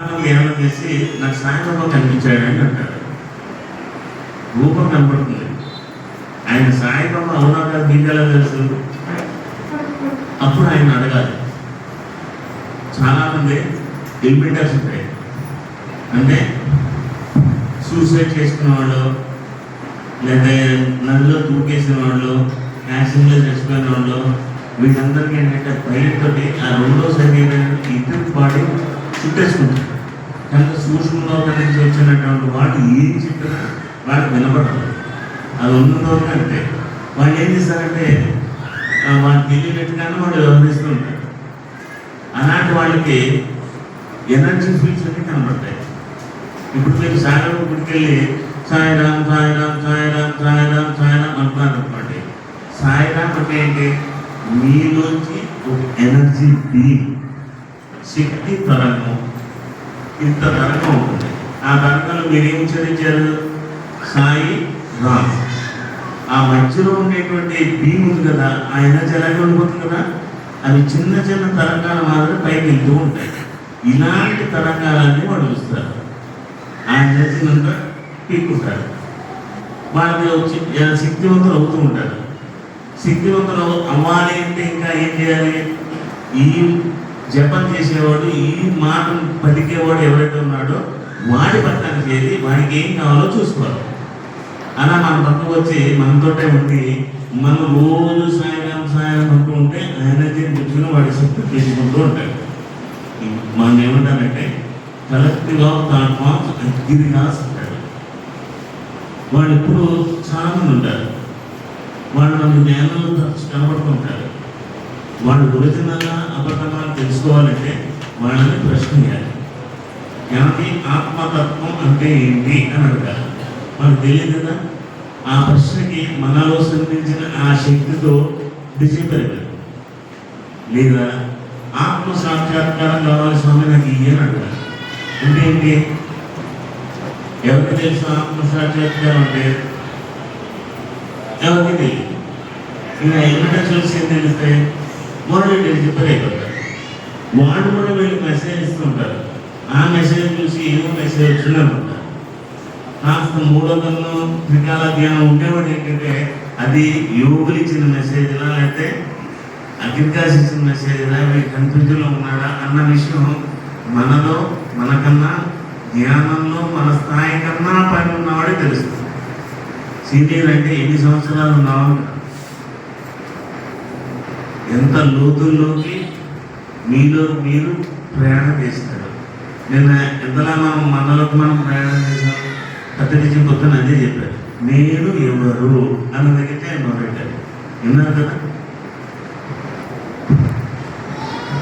ధ్యానం చేసి నాకు సాయిబాబా అని అంటాడు. రూపం కనబడుతుంది ఆయన సాయిబాబా అవునా కాదు మీకు ఎలా తెలుసు? అప్పుడు ఆయన అడగాలి. చాలా మంది ఉంటాయి. అంటే సూసైడ్ చేసుకున్న వాళ్ళు లేదా నదిలో దూకేసిన వాళ్ళు యాక్సిడెంట్లో చచ్చిపోయిన వాళ్ళు వీళ్ళందరికీ ఏంటంటే పైలట్ తోటి ఆ రెండో శరీరం ఇద్దరు బాడీ చుట్టేసుకుంటారు. ఎంత సూక్ష్మంలో నుంచి వచ్చినటువంటి వాడు ఏం చెప్పినా వాడికి వినపడదు. అది ఉన్నదో అంటే వాళ్ళు ఏం చేస్తారంటే వాళ్ళకి వాడికి వాళ్ళు వాడు వ్యవహరిస్తూ ఉంటారు అలాంటి వాళ్ళకి ఎనర్జీ ఫీల్డ్స్ అన్ని కనబడతాయి. ఇప్పుడు మీరు సాయంత్రం గుడికెళ్ళి సాయిరామ్ సాయిరామ్ సాయిరామ్ సాయిరామ్ సాయిరామ్ అంటున్నారు అనుకోండి సాయిరామ్ అంటే ఏంటి? మీలోంచి ఒక ఎనర్జీ ఫీల్ శక్తి తరంగం ఇంత తరంగం ఉంటుంది ఆ తరంగంలో మీరు ఏం ఉచ్చరించారు సాయి రామ్. ఆ మధ్యలో ఉండేటువంటి భీమ్ ఉంది కదా ఆ ఎనర్జీ ఎలాగే ఉండిపోతుంది కదా? అవి చిన్న చిన్న తరంగాల మాదిరి పైకి వెళ్తూ ఉంటాయి. ఇలాంటి తరంగాలన్నీ వాళ్ళు చూస్తారు. ఆ ఎనర్జీని అంతా పీక్కుంటారు. వాళ్ళు శక్తివంతులు అవుతూ ఉంటారు. శక్తివంతులు అవ్వాలి అంటే ఇంకా ఏం చేయాలి? ఈ జపం చేసేవాడు ఈ మాటను పలికేవాడు ఎవరైతే ఉన్నాడో వాడి పట్టాన్ని చేసి వాడికి ఏం కావాలో చూసుకోవాలి. అలా మన పక్కకు వచ్చి మనతోటే ఉండి మనం రోజు సాయంత్రం సాయంత్రం అంటూ ఉంటే ఆయన తెచ్చుకుని వాడి శక్తి తీసుకుంటూ ఉంటాడు. మనం ఏమంటారంటే కలెక్టివ్ ఆఫ్ థాట్ ఫామ్స్ అగ్గిరినాస్ అంటాడు వాళ్ళు ఇప్పుడు చాలామంది ఉంటారు. వాళ్ళు మనకి జ్ఞానంలో కనబడుతుంటారు. వాళ్ళు ఒరిజినల్గా అబద్ధమాలు తెలుసుకోవాలంటే వాళ్ళని ప్రశ్న చేయాలి ఏమంటే ఆత్మతత్వం అంటే ఏంటి అని అడగాలి. మనకు తెలియదు కదా? ఆ ప్రశ్నకి మనలో సంధించిన ఆ శక్తితో డిసిపెరగదు లేదా ఆత్మ సాక్షాత్కారం కావాలి స్వామి నాకు ఇయ్యని అడగాలి. అంటే ఏంటి? ఎవరికి తెలుసు ఆత్మ సాక్షాత్కారం అంటే? ఎవరికి తెలియదు. ఇలా ఎక్కడ చూసి ఏం తెలిస్తే అయిపోతారు వాళ్ళు కూడా వీళ్ళు మెసేజ్ ఇస్తుంటారు. ఆ మెసేజ్ చూసి ఏమో మెసేజ్ వచ్చిందనుకుంటారు కాస్త మూడో కన్ను త్రికాల ధ్యానం ఉండేవాడు ఏంటంటే అది యోగులు ఇచ్చిన మెసేజ్లా లేకపోతే అగ్రికాస్ ఇచ్చిన మెసేజ్లా వీళ్ళు కన్ఫ్యూజన్లో ఉన్నాడా అన్న విషయం మనలో మనకన్నా ధ్యానంలో మన స్థాయి కన్నా పైన ఉన్నవాడే తెలుస్తుంది. సీనియర్ అంటే ఎన్ని సంవత్సరాలు ఉన్నావు? ఎంత లోతుల్లోకి మీలో మీరు ప్రయాణం చేస్తారు? నిన్న ఎంతలా మనం మనలోకి మనం ప్రయాణం చేసాం కత్తిరించి పొద్దున అదే చెప్పారు. నేను ఎవరు? అన్న దగ్గర మొదలెట్టారు విన్నారు కదా?